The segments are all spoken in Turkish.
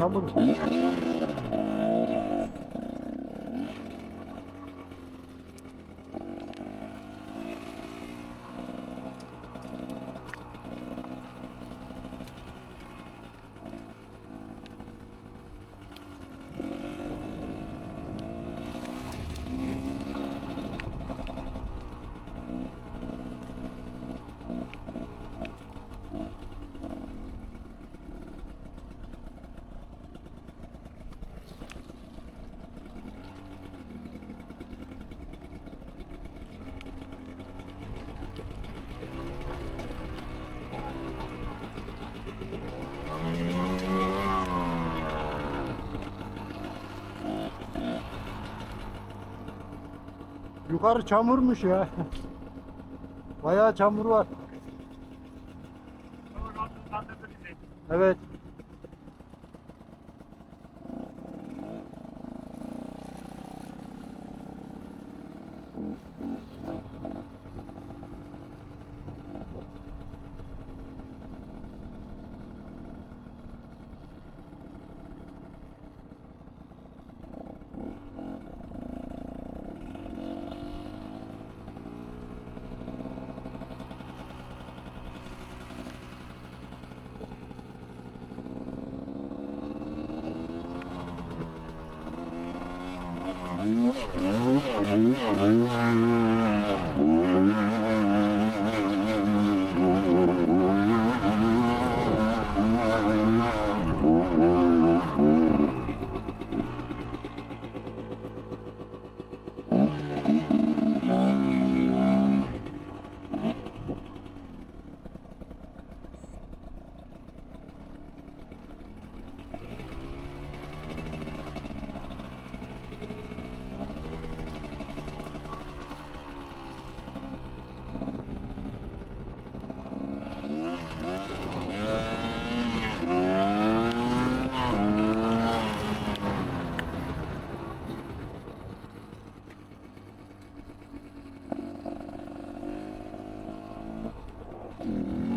Çamur. Yukarı çamurmuş ya. Bayağı çamur var. Evet. Mm-hmm. Mm.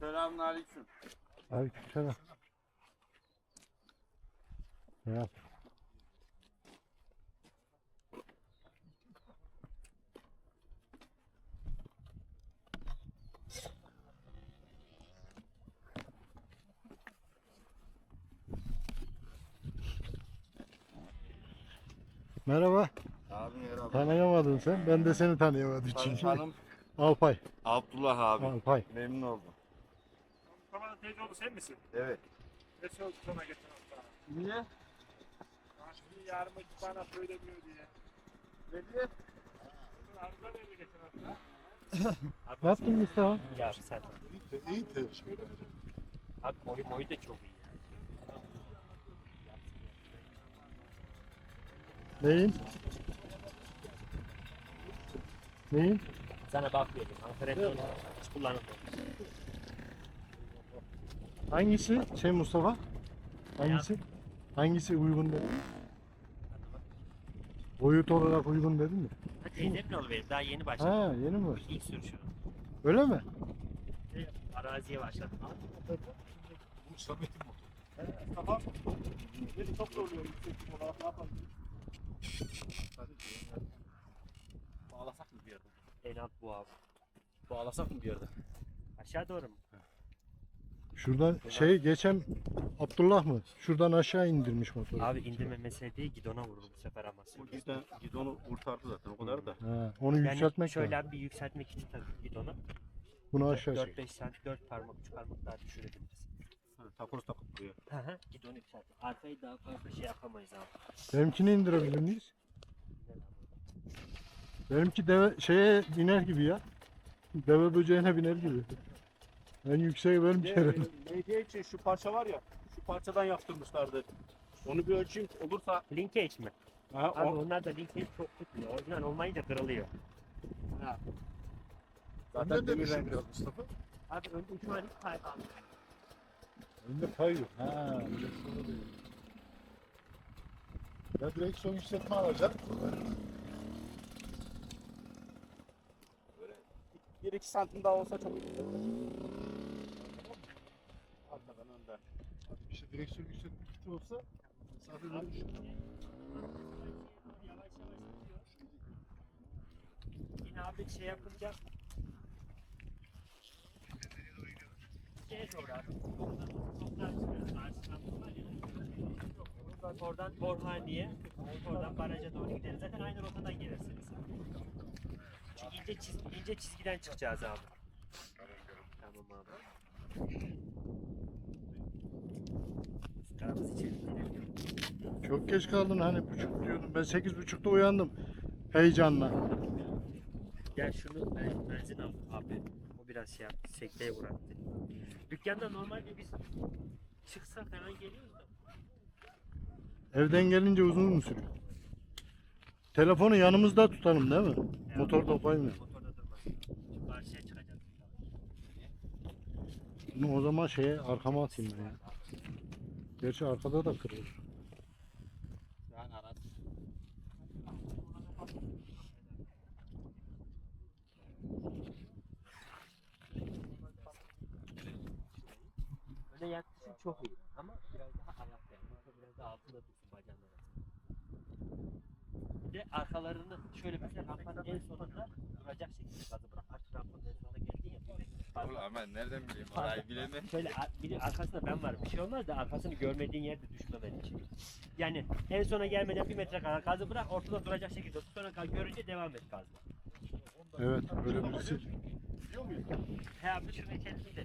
Selamünaleyküm. Aleykümselam. Ya. Merhaba. Abi merhaba. Tanıyamadın sen. Ben de seni tanıyamadım çünkü. tanım Alpay. Abdullah abi. Alpay. Memnun oldum. Teyzeoğlu sen misin? Evet. Nesi oldu sana geçen hafta? Niye? Ha, Şimdi yarın bana söylemiyor diye. Ne diye? Arıza verdi geçen hafta. Ne yaptın Mustafa? Ya sen. İyi ederim. Abi boy boy da çok iyi. Neyin? Neyin? Sana bakıyordum. Ankara'da hiç kullanılmıyor. Hangisi? Şey Mustafa? Hangisi? Hangisi uygun dedi? Boyut olarak uygun dedin mi? Ha, teyzem ne oldu benim? Daha yeni başladım. Ha yeni mi var? İlk sürüşü. Öyle mi? Araziye başladım. Bu Samet'in motoru. Tamam. Beni çok zorluyor yüksek olarak ne yapalım? Bağlasak mı bir yerden? En alt bu abi. Bağlasak mı bir yerden? Aşağı doğru mu? Şuradan şey geçen Abdullah mı? Şuradan aşağı indirmiş motoru. Abi indirme mesele değil. Gidona vurdu bu sefer ama. Bu giden gidonu kurtardı zaten o kadar da. Ha, onu Yani yükseltmek şöyle lazım. bir yükseltme kiti takıp gidona. Bunu aşağı çek. 4-5 sant 4 parmak 3 parmak daha düşürebiliriz. Ha, takoz takıp duruyor. Hı hı. Gidonu yükseltip. Arkayı daha fazla şey yapamayız abi. Benimkini indirebilir miyiz? Benimki deve şeye biner gibi ya. Deve böceğine biner gibi. En yükseği benim herhalde. Medya için şu parça var ya, şu parçadan yaptırmışlardı. Onu bir ölçeyim olursa Linkage mi? ha, Abi o, onlar da linkage çok tutmuyor. Orijinal olmayınca kırılıyor. zaten Önde de demirden düşün biraz Mustafa. Abi önde şu an hiç kaydı Önde pay yok. Ha, direksiyonu değil. Ya direksiyon yükseltme alacak. 1-2 santim daha olsa çok iyi. Direksiyon yükseltme kiti olsa mesafe böyle düşün. Yine abi şey yapınca şeye doğru abi. Toplar çıkıyoruz karşıdan var ya. Oradan Orhaniye, oradan baraja doğru gideriz. Zaten aynı rotadan gelirsiniz. Çünkü ince, çiz, ince çizgiden çıkacağız abi. Tamam abi. Sıkarımız içeri gidelim. Çok geç kaldın hani buçuk diyordum. Ben sekiz buçukta uyandım. Heyecanla. Gel şunu ben benzin al abi. O biraz şey yaptı, sekteye uğrattı. Dükkanda normalde biz çıksak hemen geliyoruz da. Evden gelince uzun mu sürüyor? Telefonu yanımızda tutalım değil mi? Motorda. Motorda durmaz. Şu karşıya çıkacağız. Bunu o zaman şeye arkama atayım ben ya. Gerçi arkada da kırılır. Yani araç. Öne yaklaşım çok iyi ama biraz daha ayakta yani. Biraz daha altında dursun arasında. Bir de arkalarını şöyle mesela rampanın en sonunda duracak şekilde gazı bırak. Artık rampanın Ulan aman nereden bileyim? Orayı bilemem. Şöyle biri arkasında ben varım. Bir şey olmaz da arkasını görmediğin yerde düşmemen için. Yani en sona gelmeden bir metre kadar gazı bırak ortada duracak şekilde tut. Sonra gaz- görünce devam et gazla. Evet böyle birisi. He abi şunu içerisinde de.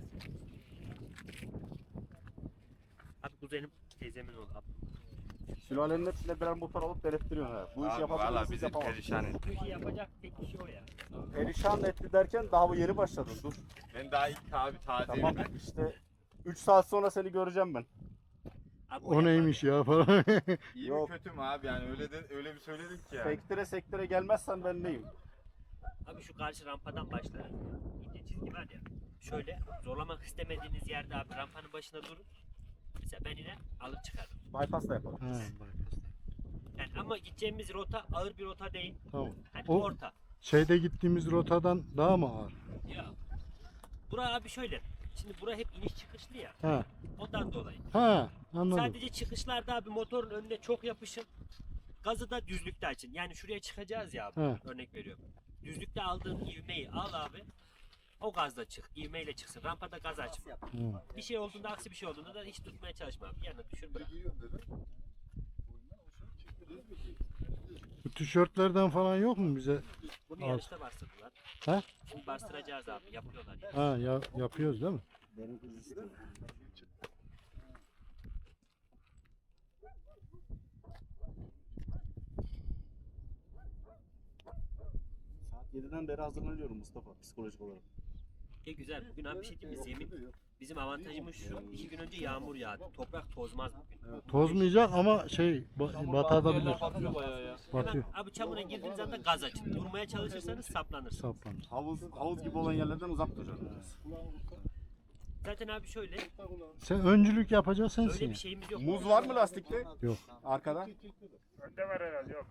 Abi kuzenim teyzemin oğlu abi. Sülalenin hepsine birer motor alıp denettiriyor ha. Bu işi Abi yapabilir valla bizi yapamaz. perişan etti. Bu işi yapacak tek kişi o ya. Perişan etti derken daha bu yeni başladın dur. Ben daha ilk abi tazeyim Tamam ben. işte 3 saat sonra seni göreceğim ben. Abi O neymiş ya falan. İyi Yok. mi kötü mü abi yani öyle de öyle bir söyledim ki yani. Sektire sektire gelmezsen ben neyim? Abi şu karşı rampadan başlarız. İnce çizgi var ya. Şöyle zorlamak istemediğiniz yerde abi rampanın başına durun. Mesela ben yine alıp çıkarım. Bypass da yapalım. Ha, bak. Yani ama gideceğimiz rota ağır bir rota değil. tamam. Hani O- orta. Şeyde gittiğimiz rotadan daha mı ağır? Ya. Bura abi şöyle. Şimdi bura hep iniş çıkışlı ya. Ha. Ondan dolayı. Ha anladım. Sadece çıkışlarda abi motorun önüne çok yapışın. Gazı da düzlükte açın. Yani şuraya çıkacağız ya abi. He. Örnek veriyorum. Düzlükte aldığın ivmeyi al abi. O gazla çık. İvmeyle çıksın. Rampada gaz açma. Hı. Bir şey olduğunda aksi bir şey olduğunda da hiç tutmaya çalışma abi. Yanına düşür bırak. Bu tişörtlerden falan yok mu bize? Bunu Al. yarışta bastırdılar. He? Şimdi bastıracağız abi. Yapıyorlar. ya. Ha ya, yapıyoruz değil mi? Saat 7'den beri hazırlanıyorum Mustafa psikolojik olarak. E güzel. Bugün abi bir şey diyeyim mi? Zemin bizim avantajımız şu. iki gün önce yağmur yağdı. Toprak tozmaz bugün. Tozmayacak ama şey ba- batabilir. Batıyor bayağı ya. Batıyor. Hemen abi çamura girdiğiniz anda gaz açın. Durmaya çalışırsanız saplanırsınız. Saplanır. Havuz, havuz gibi olan yerlerden uzak duracaksın. Zaten abi şöyle. Sen öncülük yapacak sensin. Öyle ya. bir şeyimiz yok. Muz var mı lastikte? Yok. Arkada. Önde var herhalde yok.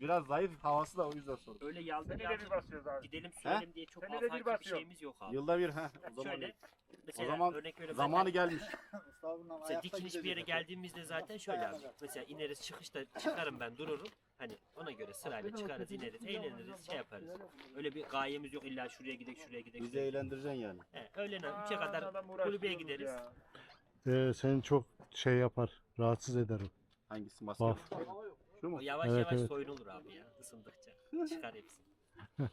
Biraz zayıf havası da o yüzden sordum. Öyle yaldır Senede bir basıyoruz abi. gidelim sürelim diye çok Senede bir afaki bir basıyor. şeyimiz yok abi. Yılda bir ha. O zaman Şöyle. Mesela O zaman örnek veriyorum. zamanı gelmiş. Mesela dikiliş bir yere geldiğimizde zaten şöyle abi. Mesela ineriz çıkışta çıkarım ben dururum. Hani ona göre sırayla çıkarız ineriz eğleniriz şey yaparız. Öyle bir gayemiz yok illa şuraya gidek şuraya gidek. Bizi şuraya gidek. eğlendireceksin yani. He, öğlene Aa, 3'e kadar adam kulübeye gideriz. ya. Ee, seni çok şey yapar. Rahatsız eder o. Hangisi maske? Baf. Şu mu? O yavaş Evet, yavaş evet. soyunulur abi ya ısındıkça. Çıkar hepsi.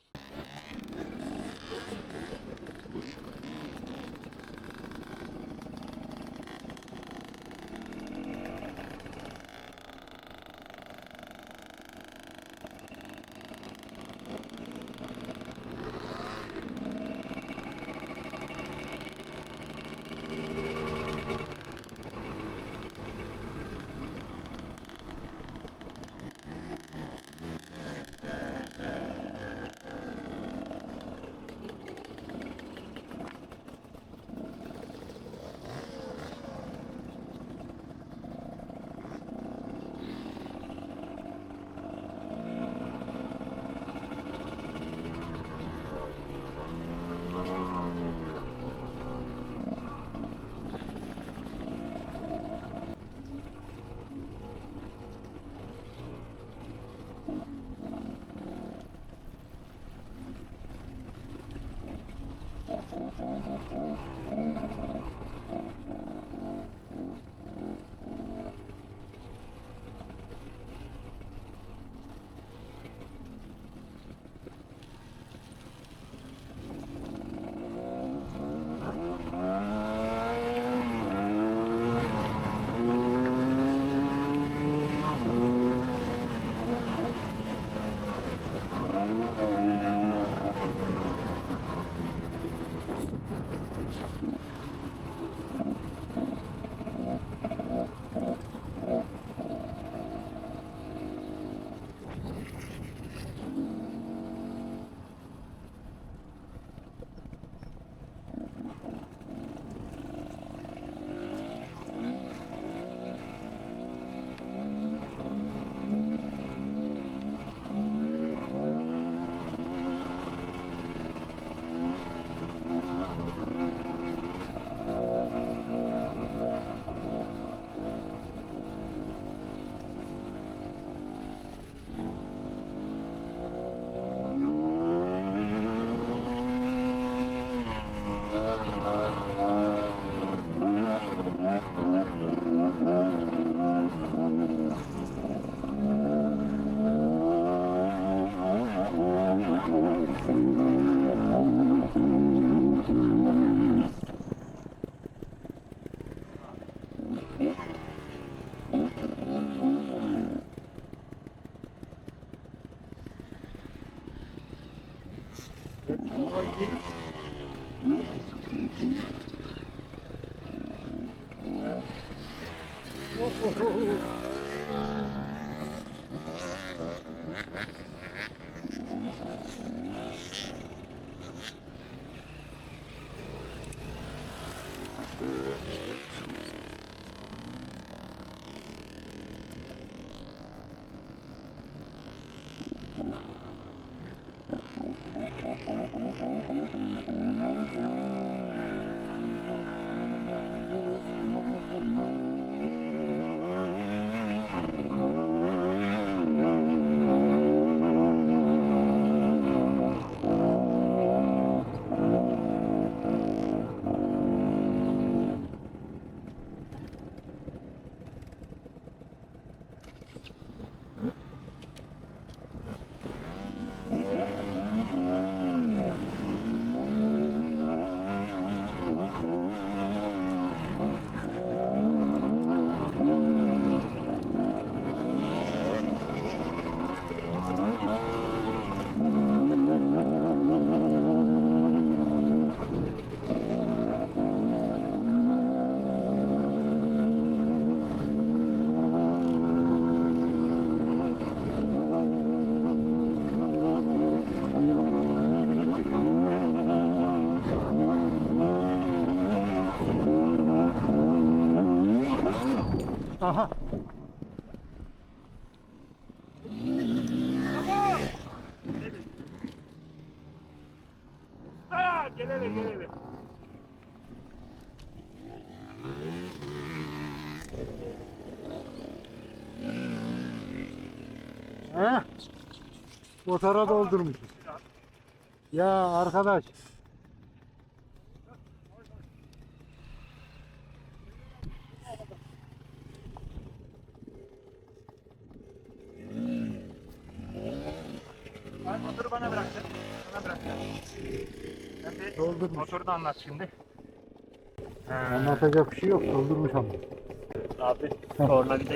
Aha. Ha, gel hele gel hele. He? Motora doldurmuşuz. Ya arkadaş. Ay, motoru bana bıraktın. Bana bıraktın. Ben de Da anlat şimdi. Anlatacak bir şey yok. Doldurmuş ama. Abi tornavida